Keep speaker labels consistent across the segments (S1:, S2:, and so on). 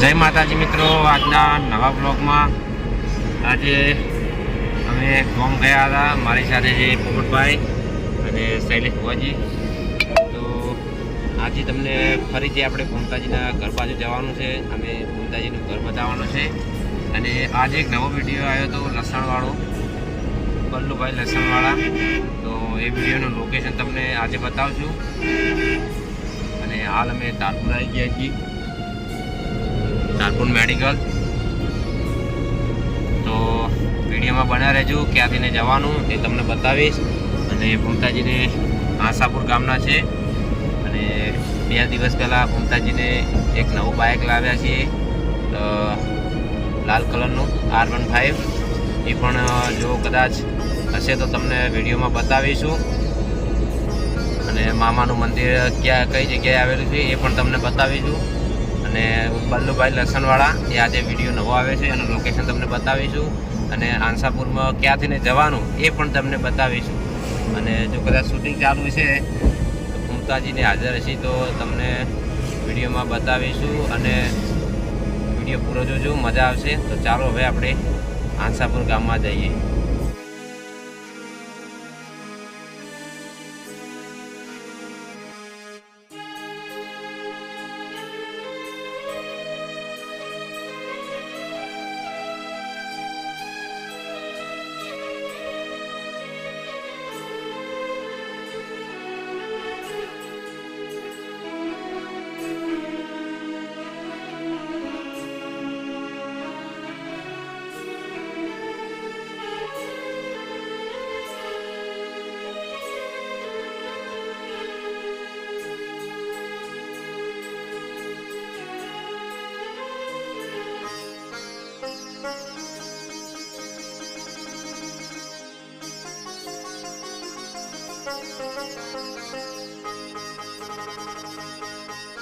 S1: જય માતાજી મિત્રો, આજના નવા બ્લોગમાં આજે અમે ગોમ ગયા હતા, મારી સાથે છે પોપટભાઈ અને શૈલેષ ભુવાજી. તો આજે તમને ફરીથી આપણે ભૂમતાજીના ઘર બાજુ જવાનું છે, અમે ભૂમતાજીનું ઘર બતાવવાનું છે. અને આજે એક નવો વીડિયો આવ્યો હતો, લસણવાળો બલ્લુભાઈ લસણવાળા. તો એ વિડીયોનું લોકેશન તમને આજે બતાવશું. અને હાલ અમે તારપુર આવી ગયા છીએ. તારપુર મેડિકલ તો વિડીયોમાં બન્યા રહેજો ક્યાં તેને જવાનું તે તમને બતાવીશ. અને ભૂમતાજીને આશાપુર ગામના છે. અને બે દિવસ પહેલાં ભૂમતાજીને એક નવું બાઇક લાવ્યા છીએ લાલ કલરનું આર વન ફાઇવ એ પણ જો કદાચ હશે તો તમને વિડીયોમાં બતાવીશું. અને મામાનું મંદિર ક્યાં, કઈ જગ્યાએ આવેલું છે એ પણ તમને બતાવીશું. અને બલ્લુભાઈ લસણવાળા, એ આજે વીડિયો નવો આવે છે એનું લોકેશન તમને બતાવીશું. અને આંસાપુરમાં ક્યાંથી જવાનું એ પણ તમને બતાવીશું. અને જો કદાચ શૂટિંગ ચાલુ છે તો મુમતાજીને હાજર હશે તો તમને વિડીયોમાં બતાવીશું અને વીડિયો પૂરો જોજો, મજા આવશે. તો ચાલો હવે આપણે આંસાપુર ગામમાં જઈએ. Thank you.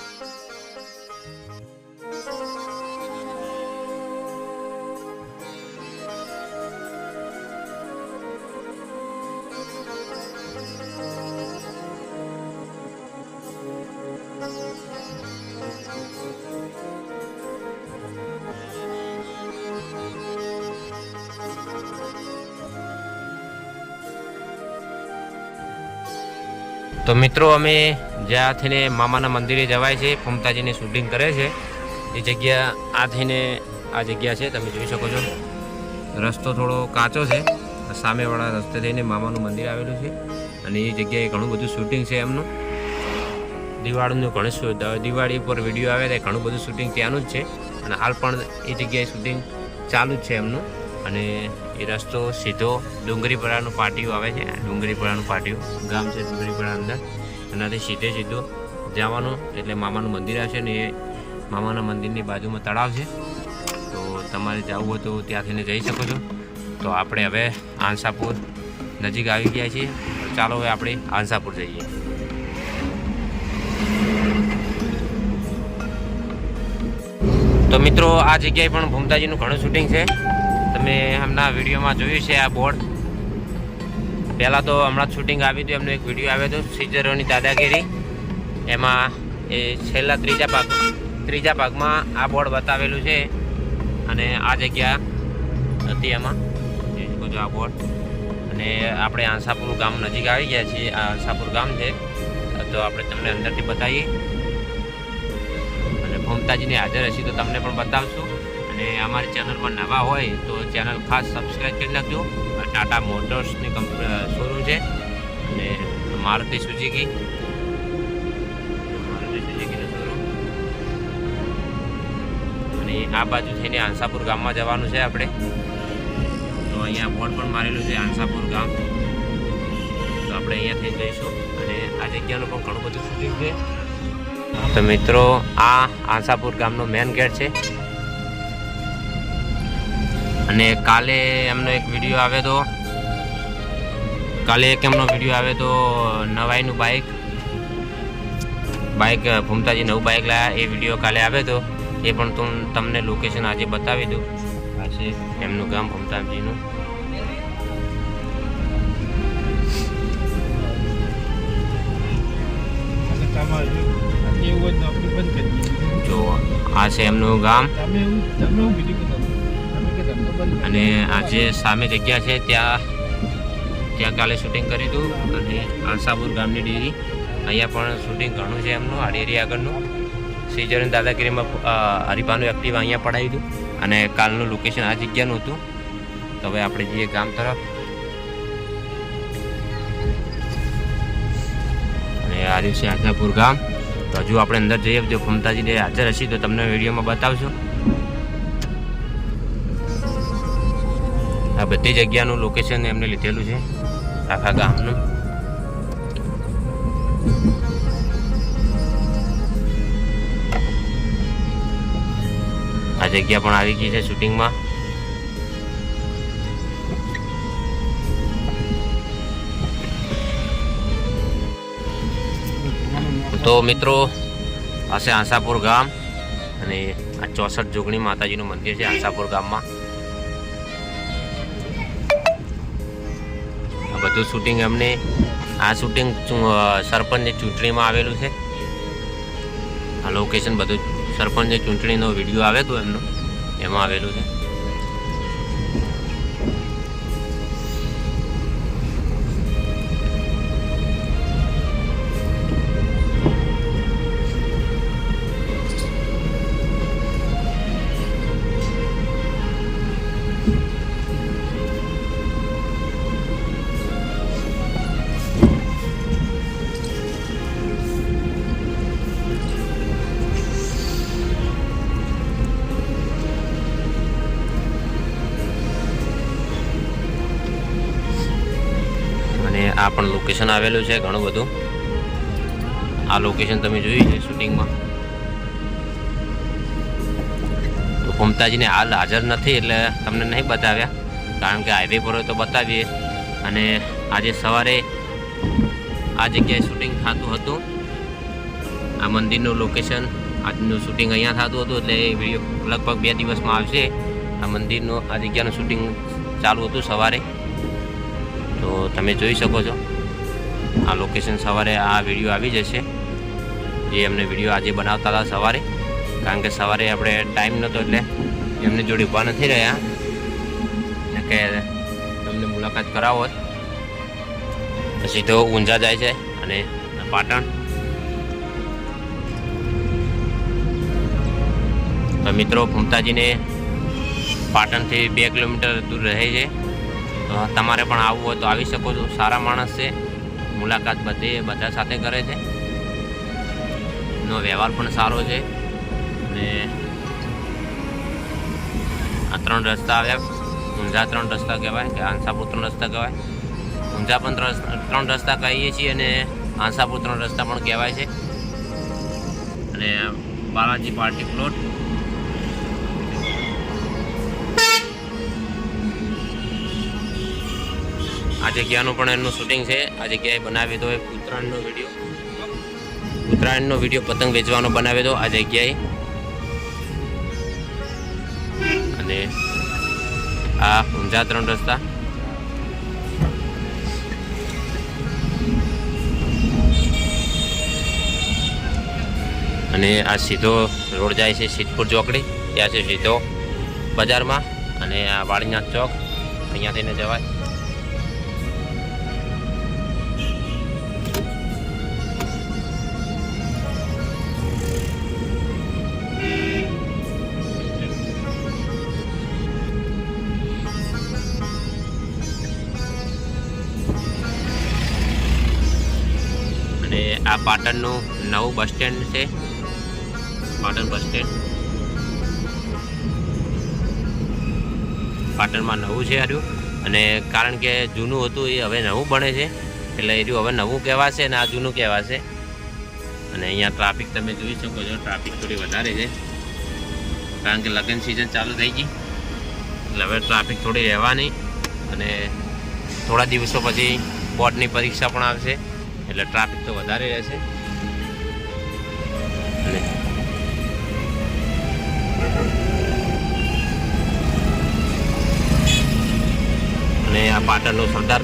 S1: તો મિત્રો, અમે જ્યાં થઈને મામાના મંદિરે જવાય છે, ફમતાજીની શૂટિંગ કરે છે, એ જગ્યા આ થઈને આ જગ્યા છે, તમે જોઈ શકો છો. રસ્તો થોડો કાચો છે સામેવાળા રસ્તે થઈને મામાનું મંદિર આવેલું છે, અને એ જગ્યાએ ઘણું બધું શૂટિંગ છે એમનું. દિવાળીનું ઘણું દિવાળી ઉપર વીડિયો આવે ત્યારે ઘણું બધું શૂટિંગ ત્યાંનું જ છે, અને હાલ પણ એ જગ્યાએ શૂટિંગ ચાલુ જ છે એમનું. અને એ રસ્તો સીધો ડુંગરીપરાનું પાટિયું આવે છે. ડુંગરીપરાનું પાટિયું. ગામ છે ડુંગરીપરા અંદર. એનાથી સીધે સીધું જવાનું. એટલે મામાનું મંદિર આવશે ને એ મામાના મંદિરની બાજુમાં તળાવ છે. તો તમારે જવું હોય તો ત્યાંથીને જઈ શકો છો. તો આપણે હવે આંસાપુર નજીક આવી ગયા છીએ. ચાલો હવે આપણે આંસાપુર જઈએ. તો મિત્રો, આ જગ્યાએ પણ ભૂમતાજીનું ઘણું શૂટિંગ છે. તમે હમણાં વિડીયોમાં જોયું છે આ બોર્ડ પહેલાં તો હમણાં શૂટિંગ આવી હતું, એમનો એક વીડિયો આવ્યો હતો, સિઝરોની દાદાગીરી. એમાં એ છેલ્લા ત્રીજા ભાગ, ત્રીજા ભાગમાં આ બોર્ડ બતાવેલું છે. અને આ જગ્યા હતી એમાં. જોઈ શકો છો આ બોર્ડ અને આપણે આંસાપુર ગામ નજીક આવી ગયા છીએ. આ આંસાપુર ગામ છે. તો આપણે તમને અંદરથી બતાવીએ. અને મમતાજીને હાજર હશે તો તમને પણ બતાવશું. અને અમારી ચેનલમાં નવા હોય તો ચેનલ ખાસ સબસ્ક્રાઈબ કરી નાખજો. ટાટા મોટર્સની કંપની શોરૂમ છે. અને મારુતિ સુઝુકી મારુતિ સુઝુકીનું શોરૂમ અને આ બાજુ થઈને આંસાપુર ગામમાં જવાનું છે આપણે. તો અહીંયા બોર્ડ પણ મારેલું છે આંસાપુર ગામ. તો આપણે અહીંયાથી જઈશું. અને આ જગ્યાનું પણ ઘણું બધું શૂટિંગ છે. તો મિત્રો, આ આંસાપુર ગામનો મેન ગેટ છે. અને કાલે એમનો એક વીડિયો આવ્યો હતો કાલે એક એમનો વીડિયો આવ્યો હતો નવાઈનું બાઇક બાઇક ભૂમતાજી નવું બાઇક લાયા એ વીડિયો કાલે આવ્યો હતો એ પણ તું તમને લોકેશન આજે બતાવી દઉં. આ છે એમનું ગામ ભૂમતાજીનું.
S2: જો
S1: આ છે એમનું ગામ. અને આજે સામે જગ્યા છે, ત્યાં ત્યાં કાલે શૂટિંગ કર્યું હતું. અને આશાપુર ગામની ડેરી. અહીંયા પણ શૂટિંગ ઘણું છે એમનું આ ડેરી આગળનું. શ્રીચરણ દાદાગીરીમાં હરિભાનું એક્ટિવ અહીંયા પડાવ્યું હતું. અને કાલનું લોકેશન આ જગ્યાનું હતું. તો હવે આપણે જઈએ ગામ તરફ. અને આ દિવસે આશાપુર ગામ. તો હજુ આપણે અંદર જઈએ. જો ફમતાજીને હાજર હશે તો તમને વિડીયોમાં બતાવશું. આ બધી જગ્યાનું લોકેશન એમને લીધેલું છે. આખા ગામનું. આ જગ્યા પણ આવી ગઈ છે શૂટિંગમાં. તો મિત્રો, આ છે આશાપુર ગામ અને આ ચોસઠ જોગણી માતાજીનું મંદિર છે આશાપુર ગામમાં. બધું શૂટિંગ અમને, આ શૂટિંગ સરપંચની ચૂંટણીમાં આવેલું છે. આ લોકેશન બધું સરપંચની ચૂંટણીનો વીડિયો આવે તો એમનો, એમાં આવેલું છે. આ પણ લોકેશન આવેલું છે ઘણું બધું. આ લોકેશન તમે જોયું છે શૂટિંગમાં તો મમતાજીને હાલ હાજર નથી એટલે તમને નહીં બતાવ્યા. કારણ કે હાઈવે પર તો બતાવીએ. અને આજે સવારે આ જગ્યાએ શૂટિંગ થતું હતું. આ મંદિરનું લોકેશન આજનું શૂટિંગ અહીંયા થતું હતું એટલે વીડિયો લગભગ બે દિવસમાં આવશે. આ મંદિરનું, આ જગ્યાનું શૂટિંગ ચાલુ હતું સવારે. તો તમે જોઈ શકો છો. આ લોકેશન સવારે આ વીડિયો આવી જશે. જે એમને વીડિયો આજે બનાવતા હતા સવારે. કારણ કે સવારે આપણે ટાઈમ નહોતો એટલે એમની જોડે ઊભા નથી રહ્યા. કે તમને મુલાકાત કરાવો. પછી તો ઊંઝા જાય છે અને પાટણ. મિત્રો મમતાજીને પાટણથી બે કિલોમીટર દૂર રહે છે. તમારે પણ આવવું હોય તો આવી શકો છો. સારા માણસ છે. મુલાકાત બધે બધા સાથે કરે છે. એનો વ્યવહાર પણ સારો છે. અને આ ત્રણ રસ્તા આવ્યા. ઊંઝા ત્રણ રસ્તા કહેવાય કે આંસાપુર ત્રણ રસ્તા કહેવાય. ઊંઝા પણ ત્રણ રસ્તા કહીએ છીએ અને આંસાપુર ત્રણ રસ્તા પણ કહેવાય છે. અને બાલાજી પાર્ટી પ્લોટ. આ જગ્યાનું પણ એમનું શૂટિંગ છે. આ જગ્યાએ બનાવી દો એ ઉત્તરાયણનો વીડિયો ઉત્તરાયણનો વીડિયો પતંગ વેચવાનો બનાવી દો આ જગ્યાએ અને આ ઊંઝા ત્રણ રસ્તા. અને આ સીધો રોડ જાય છે સિદ્ધપુર ચોકડી. ત્યાં છે સીધો બજારમાં. અને આ વાળીનાથ ચોક. અહીંયા થઈને જવાય. પાટણનું નવું બસ સ્ટેન્ડ છે. Patan bus stand. પાટણમાં નવું છે હાર્યું અને કારણ કે જૂનું હતું એ હવે નવું બને છે. એટલે એ હવે નવું કહેવાશે અને આ જૂનું કહેવાશે. અને અહીંયા ટ્રાફિક તમે જોઈ શકો છો, ટ્રાફિક થોડી વધારે છે. કારણ કે લગ્ન સિઝન ચાલુ થઈ ગઈ. એટલે હવે ટ્રાફિક થોડી રહેવાની. અને થોડા દિવસો પછી બોર્ડની પરીક્ષા પણ આવશે. એટલે ટ્રાફિક તો વધારે રહેશે અને આ પાટણનો સરદાર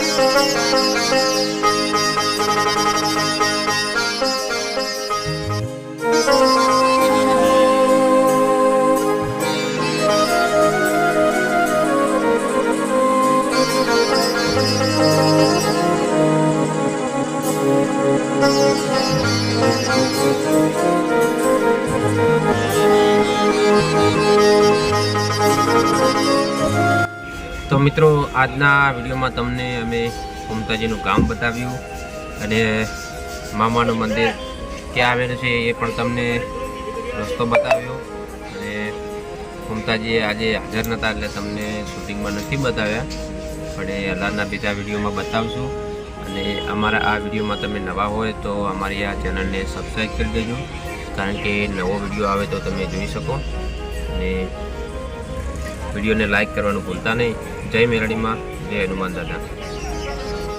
S1: કોમ્પ્લેક્સ તો મિત્રો, આજના વિડીયોમાં તમને અમે મમતાજીનું ગામ બતાવ્યું અને મામાનું મંદિર ક્યાં આવેલું છે એ પણ તમને રસ્તો બતાવ્યો અને મમતાજી આજે હાજર નહોતા એટલે તમને શૂટિંગમાં નથી બતાવ્યા. પણ એ અલાદના બીજા વિડીયોમાં બતાવશું. અને અમારા આ વિડીયોમાં તમે નવા હોય તો અમારી આ ચેનલને સબસ્ક્રાઈબ કરી દેજો. કારણ કે નવો વીડિયો આવે તો તમે જોઈ શકો. અને વિડીયોને લાઈક કરવાનું ભૂલતા નહીં. જય મેરડીમાં જય હનુમાન દાદા.